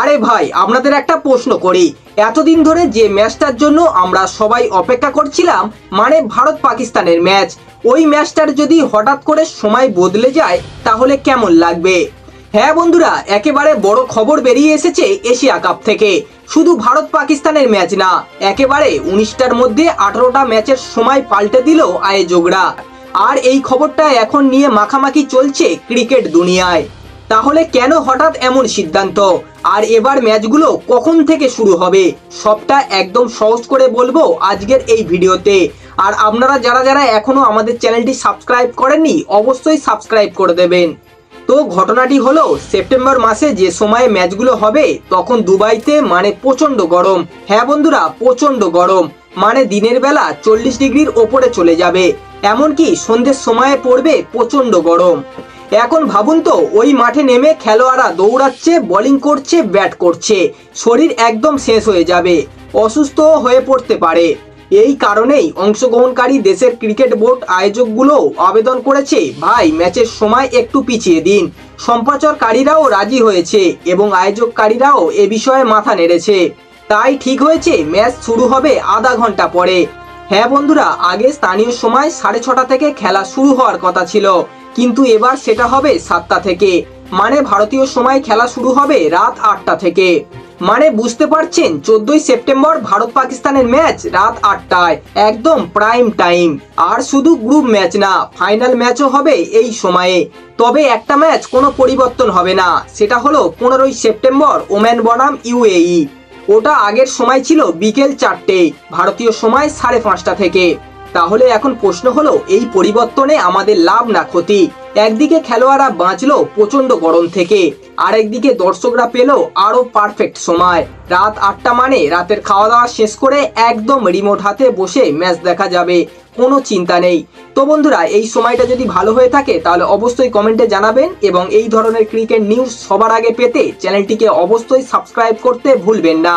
আরে ভাই, আপনাদের একটা প্রশ্ন করি। এতদিন ধরে যে ম্যাচটার জন্য আমরা সবাই অপেক্ষা করছিলাম মানে ভারত পাকিস্তানের ম্যাচ। ওই ম্যাচটার যদি হঠাৎ করে সময় বদলে যায়, তাহলে কেমন লাগবে? হ্যাঁ বন্ধুরা, একেবারে বড় খবর বেরিয়ে এসেছে এশিয়া কাপ থেকে। শুধু ভারত পাকিস্তানের ম্যাচ না, একেবারে উনিশটার মধ্যে আঠারোটা ম্যাচের সময় পাল্টে দিল আয়োজকরা। আর এই খবরটা এখন নিয়ে মাখামাখি চলছে ক্রিকেট দুনিয়ায়। তাহলে কেন হঠাৎ এমন সিদ্ধান্ত? আর এবার ম্যাচগুলো কখন থেকে শুরু হবে, সবটা একদম সহজ করে বলব আজকের এই ভিডিওতে। আর আপনারা যারা যারা এখনও আমাদের চ্যানেলটি সাবস্ক্রাইব করেননি, অবশ্যই সাবস্ক্রাইব করে দেবেন। তো ঘটনাটি হলো, সেপ্টেম্বর মাসে যে সময়ে ম্যাচগুলো হবে, তখন দুবাইতে মানে প্রচণ্ড গরম। হ্যাঁ বন্ধুরা প্রচণ্ড গরম। মানে দিনের বেলা চল্লিশ ডিগ্রির ওপরে চলে যাবে। এমনকি সন্ধ্যের সময়ে পড়বে প্রচণ্ড গরম। এখন ভাবুন তো, ওই মাঠে নেমে খেলোয়াড়রা দৌড়াচ্ছে বোলিং করছে ব্যাট করছে। শরীর একদম শেষ হয়ে যাবে, অসুস্থ হয়ে পড়তে পারে। এই কারণেই অংশগ্রহণকারী দেশের ক্রিকেট বোর্ড আয়োজকগুলো আবেদন করেছে, ভাই, ম্যাচের সময় একটু পিছিয়ে দিন। সম্প্রচারকারীরাও রাজি হয়েছে এবং আয়োজককারীরাও এ বিষয়ে মাথা নেড়েছে। তাই ঠিক হয়েছে, ম্যাচ শুরু হবে আধা ঘণ্টা পরে। হ্যাঁ বন্ধুরা, আগে স্থানীয় সময় সাড়ে ছটা থেকে খেলা শুরু হওয়ার কথা ছিল, কিন্তু এবার সেটা হবে সাতটা থেকে। মানে ভারতীয় সময় খেলা শুরু হবে রাত আটটা থেকে। মানে বুঝতে পারছেন, চোদ্দই সেপ্টেম্বর ভারত পাকিস্তানের ম্যাচ রাত আটটায়, একদম প্রাইম টাইম আর শুধু গ্রুপ ম্যাচ না ফাইনাল ম্যাচও হবে এই সময়ে। তবে একটা ম্যাচ কোনো পরিবর্তন হবে না, সেটা হলো পনেরোই সেপ্টেম্বর ওম্যান বনাম ইউএই। ওটা আগের সময় ছিল বিকেল চারটে ভারতীয় সময় সাড়ে পাঁচটা থেকে। তাহলে এখন প্রশ্ন হলো, এই পরিবর্তনে আমাদের লাভ না ক্ষতি? একদিকে খেলোয়াড়রা বাঁচলো প্রচণ্ড গরম থেকে আর একদিকে দর্শকরা পেল আরও পারফেক্ট সময়। রাত আটটা মানে রাতের খাওয়া দাওয়া শেষ করে একদম রিমোট হাতে বসে ম্যাচ দেখা যাবে, কোনো চিন্তা নেই। তো বন্ধুরা, এই সময়টা যদি ভালো হয়ে থাকে, তাহলে অবশ্যই কমেন্টে জানাবেন এবং এই ধরনের ক্রিকেট নিউজ সবার আগে পেতে চ্যানেলটিকে অবশ্যই সাবস্ক্রাইব করতে ভুলবেন না।